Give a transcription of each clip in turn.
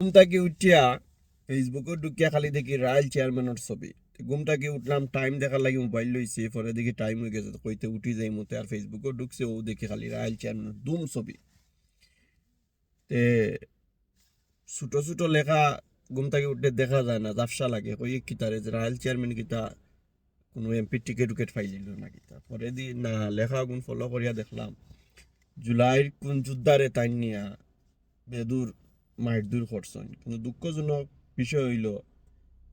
ঘুম থেকে উঠিয়া ফেসবুকে ঢুকিয়া খালি দেখি রায়ল চেয়ারম্যানের ছবি। ঘুম থেকে উঠলাম টাইম দেখার লাগি মোবাইল লইছি পরে দেখি টাইম হয়ে গেছে। কইতে উঠি যাই মতে আর ফেসবুকে ঢুকছে, ও দেখি খালি রায়ল চেয়ারম্যানের দুম ছবি। তে ছোট ছোট লেখা ঘুম থেকে উঠলে দেখা যায় না জাফসা লাগে। কই কিতারে যে রায়ল চেয়ারম্যান কিতা, কোনো এমপি টিকেট উকেট ফাইলিল না কিতা। পরে দি, না, লেখা গুণ ফলো করিয়া দেখলাম। জুলাইর কোন যুদ্ধারে তাই নিয়া বেদুর দূর করছেন কিন্তু দুঃখজনক বিষয় হইল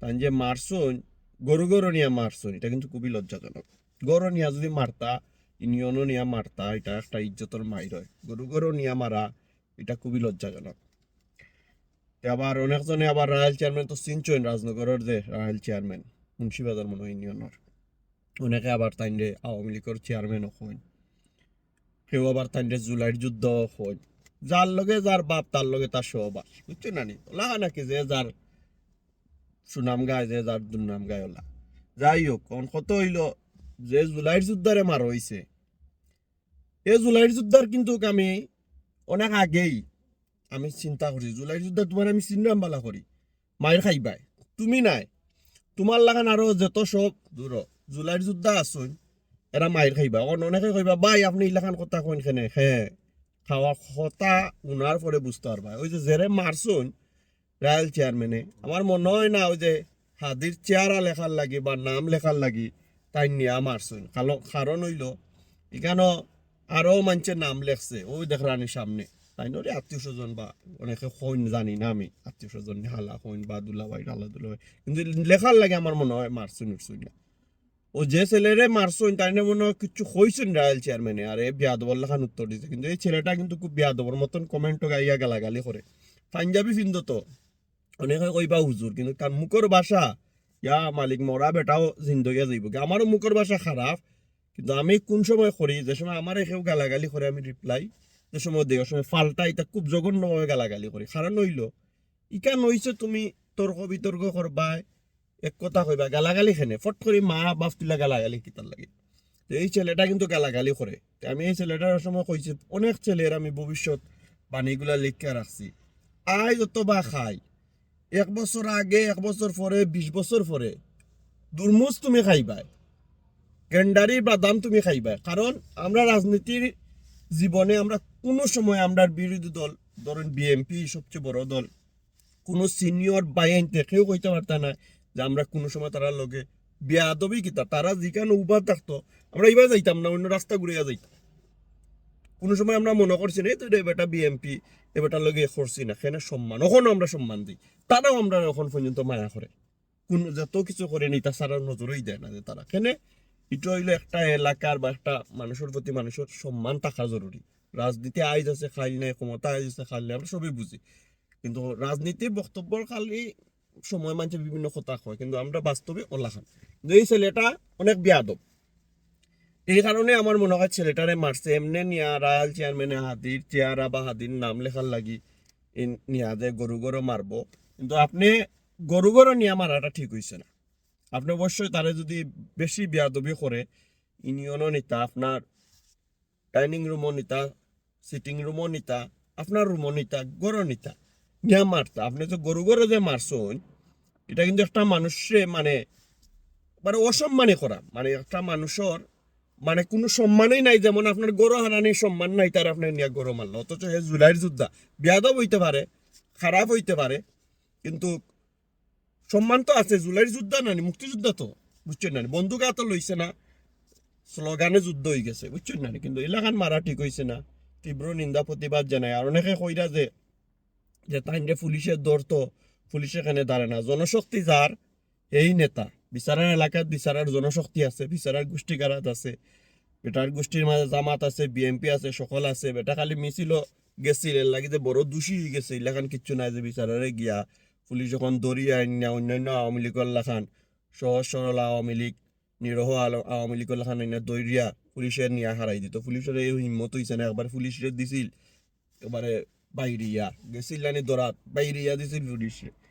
তাই যে মারছন গরু গরু নিয়া মারছন এটা কিন্তু খুবই লজ্জাজনক। গরু নিয়া যদি মারতা ইউনিয়নও নিয়া মারতা, এটা একটা ইজ্জতর মাইর হয়। গরু গরু নিয়া মারা, এটা খুবই লজ্জাজনক। আবার অনেকজনে আবার রায়ল চেয়ারম্যান, তো চিনছেন রাজনগরের যে রায়ল চেয়ারম্যান, মুন্সিবাজার মনে হয় ইউনিয়নের অনেকে আবার তাই আওয়ামী লীগের চেয়ারম্যানও হন কেউ আবার তাই জুলাইয়ের যুদ্ধ হন যার লগে যার বাপ, তার লগে তার সহবাস। বুঝছ না নি? লাগা নাকি যে যার সুনাম গায়, যে যার দুর্নাম গায়, ওলা। যাই হোক, কোন কত হইল, যে জুলাইয়ের যুদ্ধারে মার হইছে এই জুলাইয়ের যুদ্ধার কিন্তু আমি অনেক আগেই আমি চিন্তা করছি জুলাইয়ের যুদ্ধ তোমার আমি চিন্তাম বালা করি মায়ের খাইবাই তুমি নাই। তোমার লাগান আরও যত সব দূর জুলাইয়ের যুদ্ধ আসুন এরা মায়ের খাইবা অন অনেকে কইবা ভাই আপনি ইলাখান কথা কইন খেনে হ্যাঁ খাওয়া কথা উনার পরে বুঝতে পারবা। ওই যে জেরে মারছুন রায়ল চেয়ারম্যানে, আমার মনে হয় না ওই যে হাদির চেহারা লেখার লাগি বা নাম লেখার লাগি তাই নিয়া মারছুন কালো- কারণ হইল এখানে আরও মানুষের নাম লেখছে। ওই দেখ রানীর সামনে। তাই নরে আত্মীয় স্বজন বা অনেকে কইন জানি না আমি। আত্মীয় স্বজন, হালা কইন বা দুলাভাই, ডালা দুলাভাই। কিন্তু লেখার লাগে আমার মনে হয় মারছুন উঠছুন না। ও যে ছেলেরে মারছুন তাই না মনে হয় কিছু কইছেন রায়ল চেয়ারম্যানে আর এই বিয়াদবর লেখান উত্তর দিছে। কিন্তু এই ছেলেটা কিন্তু খুব বিয়াদবর মতন কমেন্টও গাইয়া গালাগালি করে। পাঞ্জাবি ফিন্দ তো। অনেকে কইবা হুজুর, কিন্তু তার মুখর ভাষা, ইয়া মালিক মরা বেটাও জিন্দগিয়া যাইব। আমারও মুখর ভাষা খারাপ। কিন্তু আমি কোন সময় করি? যে সময় আমার কেউ গালাগালি করে, আমি রিপ্লাই যে সময় দেওয়ার সময় ফাল্টা এটা খুব জঘন্যভাবে গালাগালি করি। কারণ হইল ইকান হইছে তুমি তর্ক বিতর্ক করবা এক কথা কইবা, গালাগালি খেনে, ফট করে মা বাপ তুলা গালাগালি কিতার লাগে। তো এই ছেলেটা কিন্তু গালাগালি করে তো আমি এই ছেলেটার সময় কইছি অনেক ছেলের আমি ভবিষ্যৎ বাণীগুলা লিখে রাখছি আয় যত বা খাই। এক বছর আগে, এক বছর পরে বিশ বছর পরে দুর্মুজ তুমি খাইবাই গেন্ডারির বাদাম তুমি খাইবাই কারণ আমরা রাজনীতির জীবনে আমরা কোনো সময় আমরা বিরোধী দল, ধরেন বিএমপি সবচেয়ে বড় দল, কোনো সিনিয়র বাইন কেউ কইতে পারতা না। যে আমরা কোনো সময় তারা লগে বিয়াদবি কিতা, তারা যেখানে উবার থাকতো, আমরা এবার যাইতাম না, অন্য রাস্তা ঘুরিয়া যাইতাম। কোনো সময় আমরা মনে করছি না, এই তো বেটা বিএমপি এ লগে করছি না সেখানে সম্মান ওখানে আমরা সম্মান দিই। তারাও আমরা এখন পর্যন্ত মায়া করে কোন যত কিছু করে নি তাছাড়া নজরই দেয় না যে তারা। কেন এটা হইল একটা এলাকার বা একটা মানুষের প্রতি মানুষের সম্মান থাকা জরুরি রাজনীতি আইজ আছে খাইল নাই, ক্ষমতা আইজ আছে খাইল নাই, আমরা সবই বুঝি কিন্তু রাজনীতির বক্তব্যর খালি সময় মানছে বিভিন্ন কথা হয় কিন্তু আমরা বাস্তবে ওলা খান কিন্তু এই ছেলেটা অনেক বিয়াদব। এই কারণে আমার মনে হয় ছেলেটারে মারছে। এমনি নিয়া রায়াল চেয়ারম্যানে হাতির চেয়ারা বা হাতির নাম লেখার লাগি নিয়া যে গরু গরু মারবো। কিন্তু আপনি গরু গরু নিয়া মারাটা ঠিক হয়েছে না। আপনি অবশ্যই তারে যদি বেশি বিয়াদবি করে ইউনিয়নও নিতা, আপনার ডাইনিং রুমও নিতা, সিটিং রুমও নিতা, আপনার রুমও নিতা গরু নিতা, নিয়া মারতা। আপনি তো গরু গরু যে মারছেন এটা কিন্তু একটা মানুষে মানে মানে অসম্মানে করা। মানে একটা মানুষের মানে কোনো সম্মানই নাই, যেমন আপনার গরু হারানির সম্মান নাই, তার আপনার নিয়ে গরু মারলো। অথচ হে জুলাইয়ের যোদ্ধা, বিয়াদব হইতে পারে, খারাপ হইতে পারে, কিন্তু সম্মান তো আছে। জুলাইয়ের যোদ্ধা নানি, মুক্তিযোদ্ধা তো, বুঝছেন না বন্দুক এত লইছে না, স্লোগানে যুদ্ধ হয়ে গেছে, বুঝছেন না কিন্তু এলাকান মারা ঠিক হয়েছে না, তীব্র নিন্দা প্রতিবাদ জানায়। আর অনেকে কইরা যে যে তাই পুলিশের দৌড় তো পুলিশ এখানে দাঁড়ায় না। জনশক্তি যার এই নেতা। বিচারার এলাকাত বিচারার জনশক্তি আছে, বিচারার গোষ্ঠী গারাত আছে। বেটার গোষ্ঠীর মাঝে জামাত আছে, বিএমপি আছে, সকল আছে। বেটা খালি মিছিল গেছিল এর লাগি যে বড় দোষী হয়ে গেছে। এলাকান কিচ্ছু নাই যে বিচারারে গিয়া। পুলিশ যখন দরিয়া আইনা অন্যান্য আওয়ামী লীগের লাখান সহজ সরল আওয়ামী লীগ নিরহ আলো- আওয়ামী লীগের লাখান অন্য দরিয়া পুলিশের নিয়ে হারাই দিত। পুলিশের এই হিম্মত হইছে না? একবার পুলিশের দিছিল এবারে বাইরিয়া গেছিল নানি দরাত বাইরিয়া দিছিল পুলিশে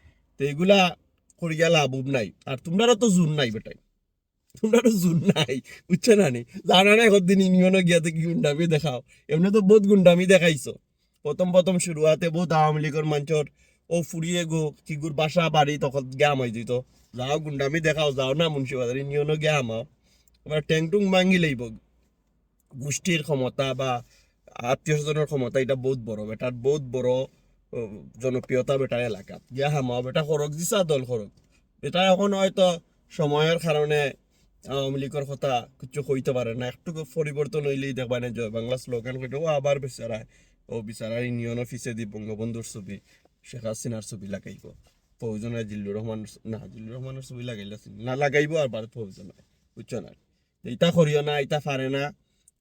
তো এগুলা করিয়া লাভ নাই। আর তোমরারও তো জুন নাই বেটাই। তোমরারও জুন নাই, বুঝছ না নি? জানা না একদিন ইউনিয়নে গিয়া থেকে গুন্ডামি দেখাও। এমনি তো বহুত গুন্ডামি দেখাইছো। প্রথম প্রথম শুরুয়াতে বহুত আওয়ামী লীগের মঞ্চর, ও ফুরিয়ে গো কিগুর বাসা, বাড়ি, তখন গ্যাম হয়ে দিত যাও গুন্ডামি দেখাও, যাও না মুন্সিবাজার ইউনিয়নও গ্যাম হও। এবার ট্যাংটুং ভাঙি লইব। গোষ্ঠীর ক্ষমতা বা আত্মীয় স্বজনের ক্ষমতা, এটা বহুত বড় বেটার বহুত বড় জনপ্রিয়তা বেটার এলাকাত। গিয়া হামাও বেটা খরক দিছা, দল খরক এটা এখন হয়তো সময়ের কারণে আওয়ামী লীগের কথা কিছু কইতে পারে না, একটু পরিবর্তন হইলেই দেখবা না জয় বাংলা স্লোগান কইতে ও আবার বেচারায় ও বিচারার ইউনিয়ন অফিসে দি বঙ্গবন্ধুর ছবি শেখ হাসিনার ছবি লাগাইব। ফৌজনা জিল্লুর রহমান না জিল্লুর রহমানের ছবি লাগাইলে না লাগাইব আর বার ফৌজনা বুঝছ না ইটা করিও না ইটা পারে না।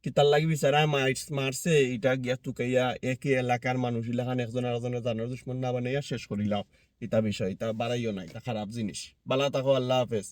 কিতার লাগি বিচারা মাইস মারছে এটা গিয়া তুকাইয়া একই এলাকার মানুষ ইলাকান একজন আরেকজনের জানার দুশ্মন না বানাইয়া শেষ করিলাম এটা বিষয় এটা বাড়াইও নাই, এটা খারাপ জিনিস বালা থাকো আল্লাহ হাফেজ।